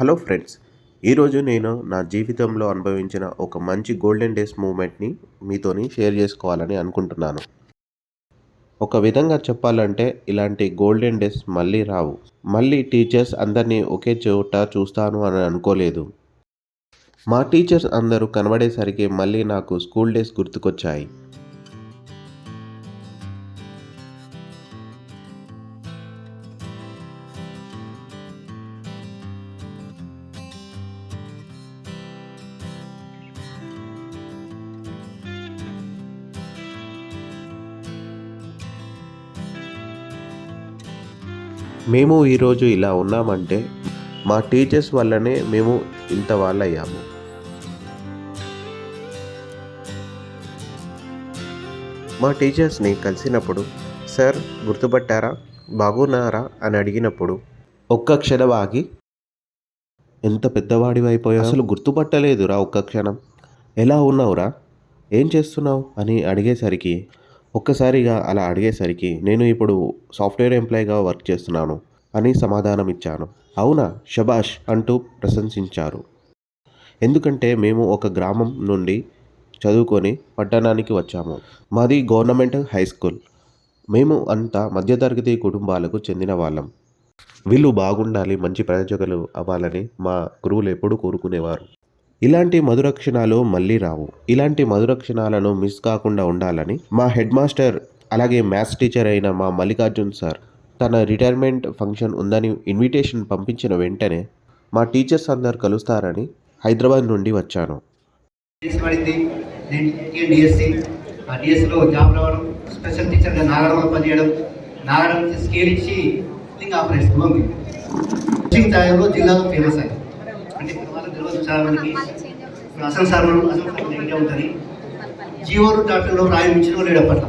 Hello friends ఈరోజు నేను నా జీవితంలో అనుభవించిన ఒక మంచి గోల్డెన్ డేస్ మూమెంట్ని మీతోని షేర్ చేసుకోవాలని అనుకుంటున్నాను. ఒక విధంగా చెప్పాలంటే ఇలాంటి గోల్డెన్ డేస్ మళ్ళీ రావు. మళ్ళీ టీచర్స్ అందరినీ ఒకే చోట చూస్తాను అని అనుకోలేదు. మా టీచర్స్ అందరూ కనబడేసరికి మళ్ళీ నాకు స్కూల్ డేస్ గుర్తుకొచ్చాయి. మేము ఈరోజు ఇలా ఉన్నామంటే మా టీచర్స్ వల్లనే మేము ఇంత వాళ్ళయ్యాము. మా టీచర్స్ని కలిసినప్పుడు సార్ గుర్తుపట్టారా? బాగున్నారా? అని అడిగినప్పుడు ఒక్క క్షణం ఆగి ఎంత పెద్దవాడివైపోయా అసలు గుర్తుపట్టలేదురా ఒక్క క్షణం. ఎలా ఉన్నావురా? ఏం చేస్తున్నావు? అని అడిగేసరికి ఒక్కసారిగా అలా అడిగేసరికి నేను ఇప్పుడు సాఫ్ట్వేర్ ఎంప్లాయీగా వర్క్ చేస్తున్నాను అని సమాధానం ఇచ్చాను. అవునా? షబాష్ అంటూ ప్రశంసించారు. ఎందుకంటే మేము ఒక గ్రామం నుండి చదువుకొని పట్టణానికి వచ్చాము. మాది గవర్నమెంట్ హై స్కూల్. మేము అంతా మధ్యతరగతి కుటుంబాలకు చెందిన వాళ్ళం. వీళ్ళు బాగుండాలి మంచి ప్రయోజకులు అవ్వాలని మా గురువులు ఎప్పుడూ కోరుకునేవారు. ఇలాంటి మధుర క్షణాలు మళ్ళీ రావు. ఇలాంటి మధుర క్షణాలను మిస్ కాకుండా ఉండాలని మా హెడ్ మాస్టర్ అలాగే మ్యాథ్స్ టీచర్ అయిన మా మల్లికార్జున్ సార్ తన రిటైర్మెంట్ ఫంక్షన్ ఉందని ఇన్విటేషన్ పంపించిన వెంటనే మా టీచర్స్ అందరు కలుస్తారని హైదరాబాద్ నుండి వచ్చాను. ఆ జాబ్ రావడం స్పెషల్ టీచర్గా పనిచేయడం స్కేల్ ఇచ్చి ఆపరేషన్ జిల్లాలో ఫేమస్ అయ్యి అంటే ఇప్పుడు వాళ్ళకి తెలియదు చాలా మందికి అసలు సార్ మనం అసలు సార్ ఉంటుంది జీవోలు డాక్టర్లో ప్రారంభించిన లేడు అప్పట్లో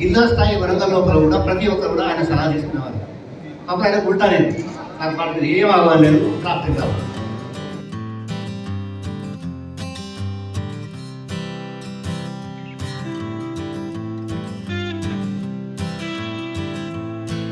జిల్లా స్థాయి వరంగల్ లోపల కూడా ప్రతి ఒక్కరు కూడా ఆయన సలహా తీసుకునేవారు. అప్పుడు ఆయన ఉంటానేది నాకు వాటి మీద ఏం అవ్వాలి లేదు. ప్రాప్తి కావాలి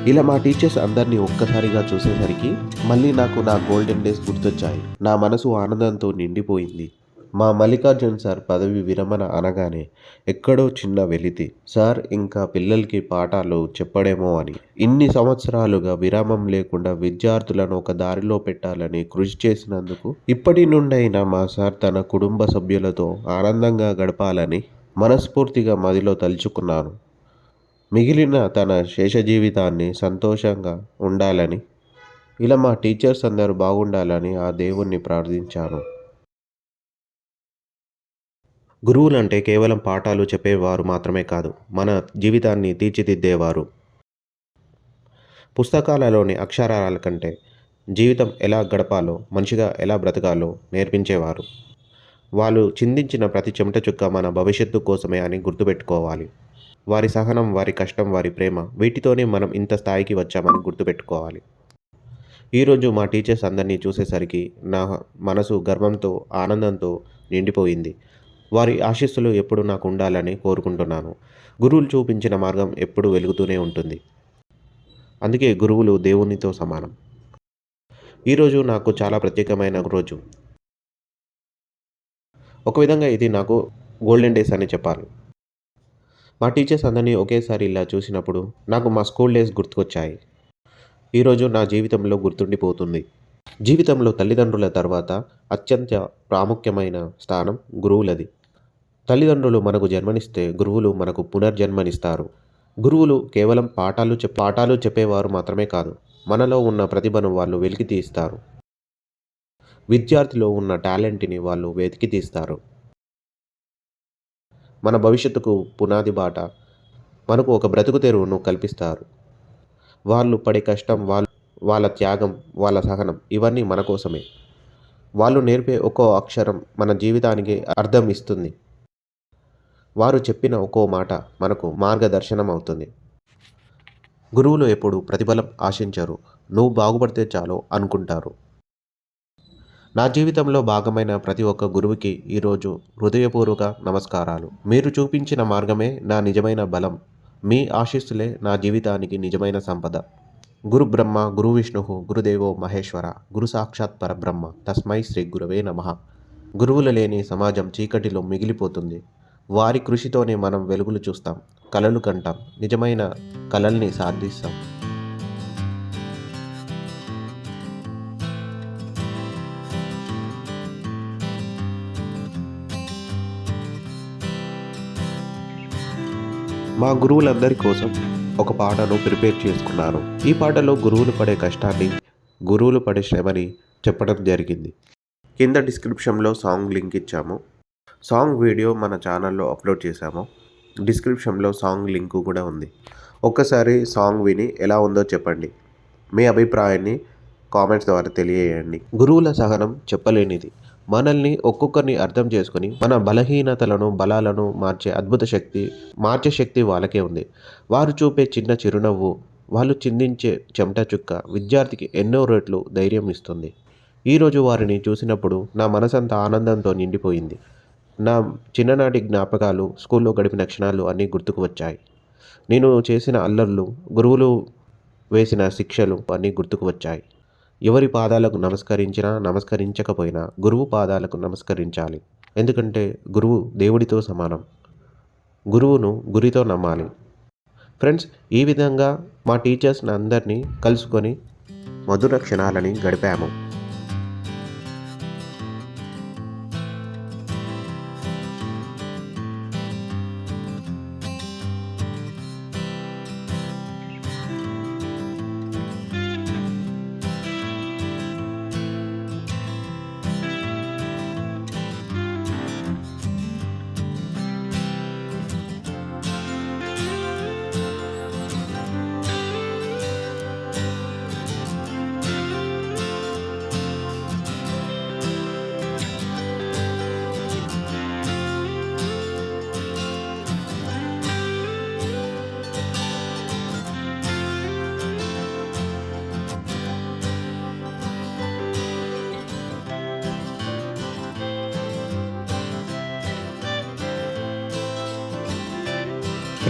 ఇలా మా టీచర్స్ అందరినీ ఒక్కసారిగా చూసేసరికి మళ్ళీ నాకు నా గోల్డెన్ డేస్ గుర్తొచ్చాయి. నా మనసు ఆనందంతో నిండిపోయింది. మా మల్లికార్జున్ సార్ పదవి విరమణ అనగానే ఎక్కడో చిన్న వెలితి సార్ ఇంకా పిల్లలకి పాఠాలు చెప్పడేమో అని. ఇన్ని సంవత్సరాలుగా విరామం లేకుండా విద్యార్థులను ఒక దారిలో పెట్టాలని కృషి చేసినందుకు ఇప్పటి నుండైనా మా సార్ తన కుటుంబ సభ్యులతో ఆనందంగా గడపాలని మనస్ఫూర్తిగా మదిలో తలుచుకున్నాను. మిగిలిన తన శేష జీవితాన్ని సంతోషంగా ఉండాలని ఇలా మా టీచర్స్ అందరూ బాగుండాలని ఆ దేవుణ్ణి ప్రార్థించాను. గురువులంటే కేవలం పాఠాలు చెప్పేవారు మాత్రమే కాదు మన జీవితాన్ని తీర్చిదిద్దేవారు. పుస్తకాలలోని అక్షరాల కంటే జీవితం ఎలా గడపాలో మనిషిగా ఎలా బ్రతకాలో నేర్పించేవారు. వాళ్ళు చిందించిన ప్రతి చెమట చుక్క మన భవిష్యత్తు కోసమే అని గుర్తుపెట్టుకోవాలి. వారి సహనం వారి కష్టం వారి ప్రేమ వీటితోనే మనం ఇంత స్థాయికి వచ్చామని గుర్తుపెట్టుకోవాలి. ఈరోజు మా టీచర్స్ అందరినీ చూసేసరికి నా మనసు గర్వంతో ఆనందంతో నిండిపోయింది. వారి ఆశీస్సులు ఎప్పుడు నాకు ఉండాలని కోరుకుంటున్నాను. గురువులు చూపించిన మార్గం ఎప్పుడు వెలుగుతూనే ఉంటుంది. అందుకే గురువులు దేవునితో సమానం. ఈరోజు నాకు చాలా ప్రత్యేకమైన రోజు. ఒక విధంగా ఇది నాకు గోల్డెన్ డేస్ అని చెప్పాలి. మా టీచర్స్ అందరినీ ఒకేసారి ఇలా చూసినప్పుడు నాకు మా స్కూల్ డేస్ గుర్తుకొచ్చాయి. ఈరోజు నా జీవితంలో గుర్తుండిపోతుంది. జీవితంలో తల్లిదండ్రుల తర్వాత అత్యంత ప్రాముఖ్యమైన స్థానం గురువులది. తల్లిదండ్రులు మనకు జన్మనిస్తే గురువులు మనకు పునర్జన్మనిస్తారు. గురువులు కేవలం పాఠాలు చెప్ పాఠాలు చెప్పేవారు మాత్రమే కాదు మనలో ఉన్న ప్రతిభను వాళ్ళు వెలికి తీస్తారు విద్యార్థిలో ఉన్న టాలెంట్ని వాళ్ళు వెతికి తీస్తారు మన భవిష్యత్తుకు పునాది బాట. మనకు ఒక బ్రతుకు తెరువును కల్పిస్తారు. వాళ్ళు పడే కష్టం వాళ్ళ వాళ్ళ త్యాగం వాళ్ళ సహనం ఇవన్నీ మన కోసమే. వాళ్ళు నేర్పే ఒక్కో అక్షరం మన జీవితానికి అర్థం ఇస్తుంది. వారు చెప్పిన ఒక్కో మాట మనకు మార్గదర్శనం అవుతుంది గురువులు ఎప్పుడు ప్రతిఫలం ఆశించరు. నువ్వు బాగుపడితే చాలు అనుకుంటారు. నా జీవితంలో భాగమైన ప్రతి ఒక్క గురువుకి ఈరోజు హృదయపూర్వక నమస్కారాలు. మీరు చూపించిన మార్గమే నా నిజమైన బలం. మీ ఆశీస్సులే నా జీవితానికి నిజమైన సంపద. గురు బ్రహ్మ గురు విష్ణు గురుదేవో మహేశ్వర గురు సాక్షాత్ పరబ్రహ్మ తస్మై శ్రీ గురవే నమ. గురువులు లేని సమాజం చీకటిలో మిగిలిపోతుంది. వారి కృషితోనే మనం వెలుగులు చూస్తాం కలలు కంటాం నిజమైన కలల్ని సాధిస్తాం. మా గురువులందరి కోసం ఒక పాటను ప్రిపేర్ చేసుకున్నాను. ఈ పాటలో గురువులు పడే కష్టాన్ని గురువులు పడే శ్రమని చెప్పడం జరిగింది. కింద డిస్క్రిప్షన్లో సాంగ్ లింక్ ఇచ్చాము. సాంగ్ వీడియో మన ఛానల్లో అప్లోడ్ చేశాము. డిస్క్రిప్షన్లో సాంగ్ లింకు కూడా ఉంది. ఒక్కసారి సాంగ్ విని ఎలా ఉందో చెప్పండి. మీ అభిప్రాయాన్ని కామెంట్స్ ద్వారా తెలియజేయండి. గురువుల సహనం చెప్పలేనిది. మనల్ని ఒక్కొక్కరిని అర్థం చేసుకొని మన బలహీనతలను బలాలను మార్చే అద్భుత శక్తి మార్చే శక్తి వాళ్ళకే ఉంది. వారు చూపే చిన్న చిరునవ్వు వాళ్ళు చిందించే చెమట చుక్క విద్యార్థికి ఎన్నో రెట్లు ధైర్యం ఇస్తుంది. ఈరోజు వారిని చూసినప్పుడు నా మనసంతా ఆనందంతో నిండిపోయింది. నా చిన్ననాటి జ్ఞాపకాలు స్కూల్లో గడిపిన క్షణాలు అన్నీ గుర్తుకు వచ్చాయి. నేను చేసిన అల్లర్లు గురువులు వేసిన శిక్షలు అన్నీ గుర్తుకు వచ్చాయి. ఎవరి పాదాలకు నమస్కరించినా నమస్కరించకపోయినా గురువు పాదాలకు నమస్కరించాలి. ఎందుకంటే గురువు దేవుడితో సమానం. గురువును గురితో నమ్మాలి. ఫ్రెండ్స్ ఈ విధంగా మా టీచర్స్ని అందరినీ కలుసుకొని మధుర క్షణాలని గడిపాము.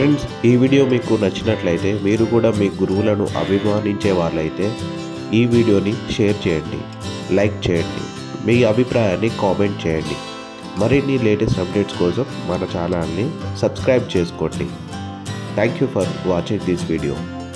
ఫ్రెండ్స్ ఈ వీడియో మీకు నచ్చినట్లయితే మీరు కూడా మీ గురువులను అభిమానించే వాళ్ళైతే ఈ వీడియోని షేర్ చేయండి లైక్ చేయండి మీ అభిప్రాయాన్ని కామెంట్ చేయండి. మరిన్ని లేటెస్ట్ అప్డేట్స్ కోసం మన ఛానల్ని సబ్స్క్రైబ్ చేసుకోండి. Thank you for watching this video